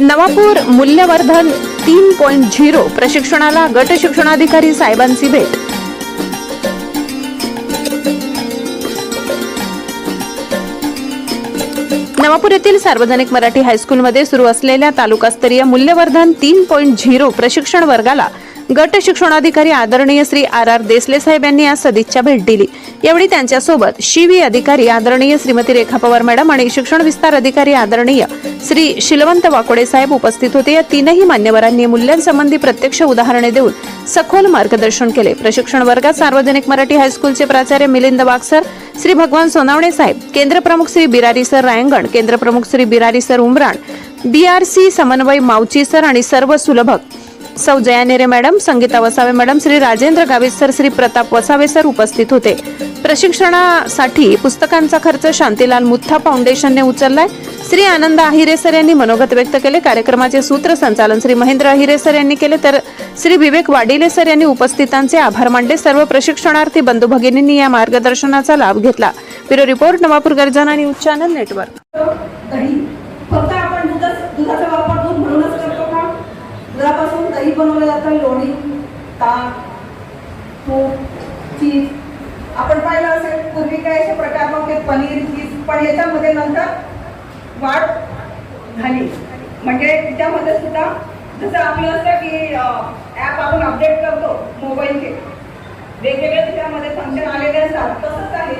नवापूर मूल्यवर्धन तीन point zero प्रशिक्षणाला गट शिक्षणाधिकारी साहेबांची भेट. नवापूर येथील सार्वजनिक मराठी हायस्कूलमध्ये सुरू असलेल्या तालुकास्तरीय मूल्यवर्धन तीन पॉईंट झिरो प्रशिक्षण वर्गाला गट शिक्षणाधिकारी आदरणीय श्री आर आर देसले साहेब यांनी आज सदिच्छा भेट दिली. यावेळी त्यांच्यासोबत शिवी अधिकारी आदरणीय श्रीमती रेखा पवार मॅडम आणि शिक्षण विस्तार अधिकारी आदरणीय श्री शिलवंत वाकोडे साहेब उपस्थित होते. या तीनही मान्यवरांनी मूल्यांसंबंधी प्रत्यक्ष उदाहरणे देऊन सखोल मार्गदर्शन केले. प्रशिक्षण वर्गात सार्वजनिक मराठी हायस्कूलचे प्राचार्य मिलिंद वागसर श्री भगवान सोनावणे साहेब केंद्र प्रमुख श्री बिरारी सर रायंगण केंद्र प्रमुख श्री बिरारी सर उमराण बीआरसी समन्वय मावची सर आणि सर्व सुलभक सौ Jayanere madam Sangita Vasave madam Shri Rajendra Gavit sir Shri Pratap Vasave sir उपस्थित होते. प्रशिक्षणासाठी पुस्तकांचा खर्च शांतीलाल मुथा फाउंडेशनने उचललाय. श्री आनंद अहिरे सर यांनी मनोगत व्यक्त केले. कार्यक्रमाचे सूत्रसंचालन श्री महेंद्र अहिरे सर यांनी केले. तर श्री विवेक वाडिले सर यांनी उपस्थितांचे आभार मानले. सर्व प्रशिक्षणार्थी बंधू भगिनींनी या मार्गदर्शनाचा लाभ घेतला. ब्युरो रिपोर्ट नवापूर गर्जना न्यूज चॅनल नेटवर्क. बनवलं जातं लोणी ताक तूप चीज आपण पाहिलं असेल पूर्वी काय असे प्रकार नव्हते पनीर चीज पण याच्यामध्ये नंतर वाढ झाली. म्हणजे त्याच्यामध्ये सुद्धा जसं आपलं असतं की ॲप आपण अपडेट करतो मोबाईलचे वेगवेगळे त्याच्यामध्ये फंक्शन आलेले असतात. तसंच आहे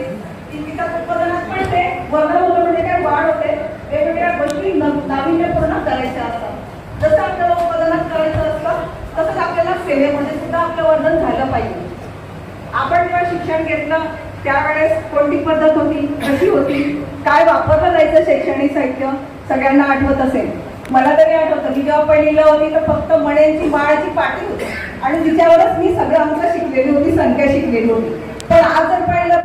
की तिच्या उत्पादनात पण ते वर्णमुलं म्हणजे काय वाढ होते. वेगवेगळ्या गोष्टी नाविन्यपूर्ण करायच्या असतात. जसं आपल्याला उत्पादनात करायचं असतं सेवेमध्ये सुद्धा आपलं वर्णन झालं पाहिजे. आपण जेव्हा शिक्षण घेतलं त्यावेळेस कोणती पद्धत होती? कशी होती? काय वापरलं जायचं शैक्षणिक साहित्य? सगळ्यांना आठवत असेल. मला तरी आठवतं मी जेव्हा पहिलीला होती तर फक्त मण्यांची माळाची पाटी होती. आणि तिच्यावरच मी सगळं आमचं शिकलेली होती संख्या शिकलेली होती. पण आज जर पाहिलं